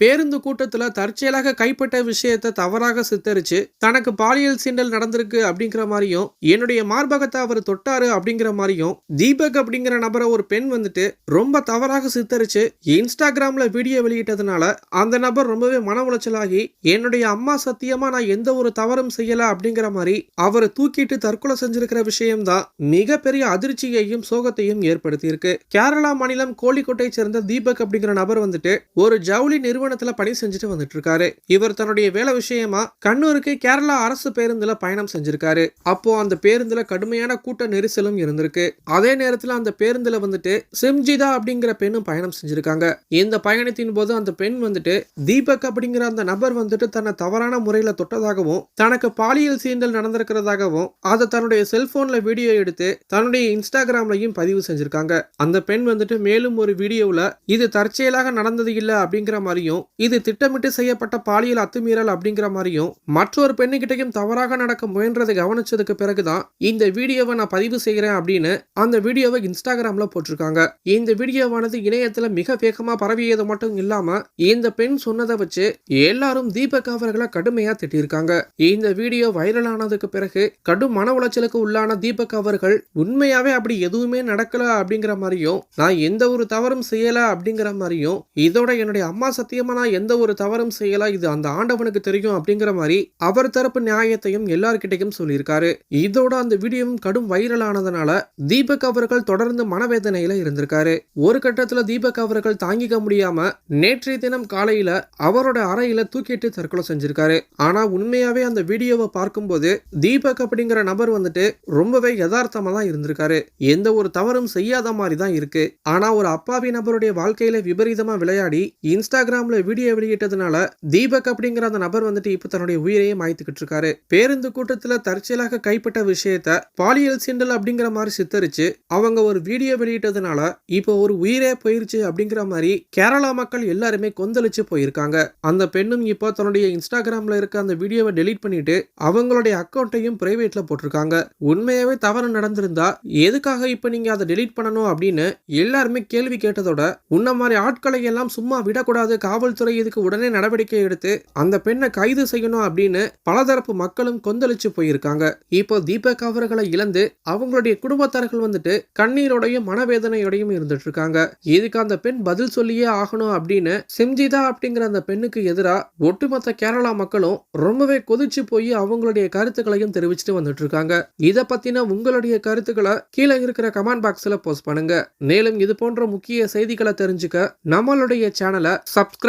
பேருந்து கூட்டத்தில் தற்செயலாக கைப்பட்ட விஷயத்தை தவறாக சித்தரிச்சு தனக்கு பாலியல் சீண்டல் நடந்திருக்கு அப்படிங்கிற மாதிரியும் என்னுடைய மார்பகத்தை அவர் தொட்டாரு அப்படிங்கிற மாதிரியும் தீபக் அப்படிங்கிற நபரை ஒரு பெண் வந்துட்டு ரொம்ப தவறாக சித்தரிச்சு இன்ஸ்டாகிராம்ல வீடியோ வெளியிட்டதுனால அந்த நபர் ரொம்பவே மன உளைச்சலாகி என்னுடைய அம்மா சத்தியமா நான் எந்த ஒரு தவறும் செய்யல அப்படிங்கிற மாதிரி அவரை தூக்கிட்டு தற்கொலை செஞ்சிருக்கிற விஷயம்தான் மிகப்பெரிய அதிர்ச்சியையும் சோகத்தையும் ஏற்படுத்தியிருக்கு. கேரளா மாநிலம் கோழிக்கோட்டை சேர்ந்த தீபக் அப்படிங்கிற நபர் வந்துட்டு ஒரு ஜவுளி நிறுவனத்துல பணி செஞ்சுட்டு வந்துட்டு இருக்காரு இவர் தன்னுடைய வேலை விஷயமா கண்ணூருக்கு கேரளா அரசு பேருந்துல பயணம் செஞ்சிருக்காரு. அப்போ அந்த பேருந்துல கடுமையான கூட்ட நெரிசலும் இருந்திருக்கு. அதே நேரத்துல அந்த பேருந்துல வந்துட்டு சிம்ஜிதா அப்படிங்கிற பெண்ணும் பயணம் செஞ்சிருக்காங்க. இந்த பயணத்தின் போது அந்த பெண் வந்துட்டு தீபக் அப்படிங்கிற அந்த நபர் வந்துட்டு தன்னை தவறான முறையில தொட்டதாகவும் தனக்கு பாலியல் சீண்டல் நடந்திருக்கிறதாகவும் அதை தன்னுடைய செல்போன்ல வீடியோ எடுத்து தன்னுடைய இன்ஸ்டாகிராம்லயும் பதிவு செஞ்சிருக்காங்க. அந்த பெண் வந்துட்டு மேலும் ஒரு வீடியோவில் இது தற்செயலாக நடந்தது இல்லை அப்படிங்கிற மாதிரியும் இது திட்டமிட்டு செய்யப்பட்ட பாலியல் அத்துமீறல் அப்படிங்கிற மாதிரியும் மற்றொரு பெண்ணுகிட்டையும் தவறாக நடக்க முயன்றதை கவனிச்சதுக்கு பிறகுதான் இந்த வீடியோவை நான் பதிவு செய்கிறேன் அப்படின்னு அந்த வீடியோவை இன்ஸ்டாகிராம்ல போட்டிருக்காங்க. இந்த வீடியோவானது இணையத்துல மிக வேகமா பரவியது மட்டும் இல்லாம இந்த பெண் சொன்னதை வச்சு எல்லாரும் தீபக் அவர்களை கடுமையா திட்டிருக்காங்க. இந்த வீடியோ வைரல் ஆனதுக்கு பிறகு கடும் மன உளைச்சலுக்கு உள்ளான தீபக் அவர்கள் உண்மையாவே அப்படி எதுவுமே நடக்கல அப்படிங்கிற மாதிரியும் நான் எந்த ஒரு தவறும் செய்யல அப்படிங்கிற மாதிரியும் இதோட என்னுடைய அம்மா சத்தியமா நான் எந்த ஒரு தவறும் செய்யல. இது அந்த ஆண்டவனுக்கு தெரியும் அப்படிங்கிற மாதிரி அவர் தரப்பு நியாயத்தையும் எல்லார்கிட்டையும் சொல்லியிருக்காரு. இதோட அந்த வீடியோவும் கடும் வைரல் ஆனதுனால தீபக் அவர்கள் தொடர்ந்து மனவேதனையில இருந்திருக்காரு. ஒரு கட்டத்துல தீபக் அவர்கள் தாங்கிக்க முடியாம நேற்றைய தினம் காலையில அவரோட அறையில தூக்கிட்டு தற்கொலை செஞ்சிருக்காரு. ஆனா உண்மையாவே அந்த வீடியோவை பார்க்கும்போது தீபக் அப்படிங்கிற நபர் வந்துட்டு ரொம்பவே யதார்த்தமா தான் இருந்திருக்காரு. எந்த ஒரு தவறும் செய்யாத மாதிரி தான் இருக்கு. ஆனா ஒரு அப்பாவி நபருடைய வாழ்க்கையில விபரீதமா விளையாடி இன்ஸ்டாகிராம் இன்ஸ்டாகிராமில் வீடியோ வெளியிட்டதுனால தீபக் அப்படிங்கிற அந்த நபர் வந்துட்டு இப்போ தன்னுடைய உயிரையே மாய்த்துக்கிட்டு இருக்காரு. பேருந்து கூட்டத்தில் தற்செயலாக கைப்பட்ட விஷயத்த பாலியல் சிண்டல் அப்படிங்கிற மாதிரி சித்தரிச்சு அவங்க ஒரு வீடியோ வெளியிட்டதுனால இப்போ ஒரு உயிரே போயிருச்சு அப்படிங்கிற மாதிரி கேரளா மக்கள் எல்லாருமே கொந்தளிச்சு போயிருக்காங்க. அந்த பெண்ணும் இப்போ தன்னுடைய இன்ஸ்டாகிராம்ல இருக்க அந்த வீடியோவை டெலீட் பண்ணிட்டு அவங்களுடைய அக்கௌண்ட்டையும் பிரைவேட்ல போட்டிருக்காங்க. உண்மையாவே தவறு நடந்திருந்தா எதுக்காக இப்போ நீங்க அதை டெலீட் பண்ணணும் அப்படின்னு எல்லாருமே கேள்வி கேட்டதோட உன்ன மாதிரி ஆட்களை எல்லாம் சும்மா விடக்கூடாது காவல்துறை இதுக்கு உடனே நடவடிக்கை எடுத்து அந்த பெண்ணை கைது செய்யணும் அப்படின்னு பலதரப்பு மக்களும் கொந்தளிச்சு போயிருக்காங்க. இப்போ தீபக் அவர்களை இழந்து அவங்களுடைய குடும்பத்தார்கள் வந்துட்டு கண்ணீரோடையும் மனவேதனையோடையும் இருந்துட்டு இருக்காங்க இதுக்கு அந்த பெண் பதில் சொல்லியே ஆகணும் அப்படின்னு சிம்ஜிதா அப்படிங்கிற அந்த பெண்ணுக்கு எதிராக ஒட்டுமொத்த கேரளா மக்களும் ரொம்பவே கொதிச்சு போய் அவங்களுடைய கருத்துக்களையும் தெரிவிச்சுட்டு வந்துட்டு இருக்காங்க இதை பத்தின உங்களுடைய கருத்துக்களை கீழே இருக்கிற கமெண்ட் பாக்ஸ்ல போஸ்ட் பண்ணுங்க. மேலும் இது போன்ற முக்கிய செய்திகளை தெரிஞ்சுக்க நம்மளுடைய சேனலை சப்ஸ்கிரைப்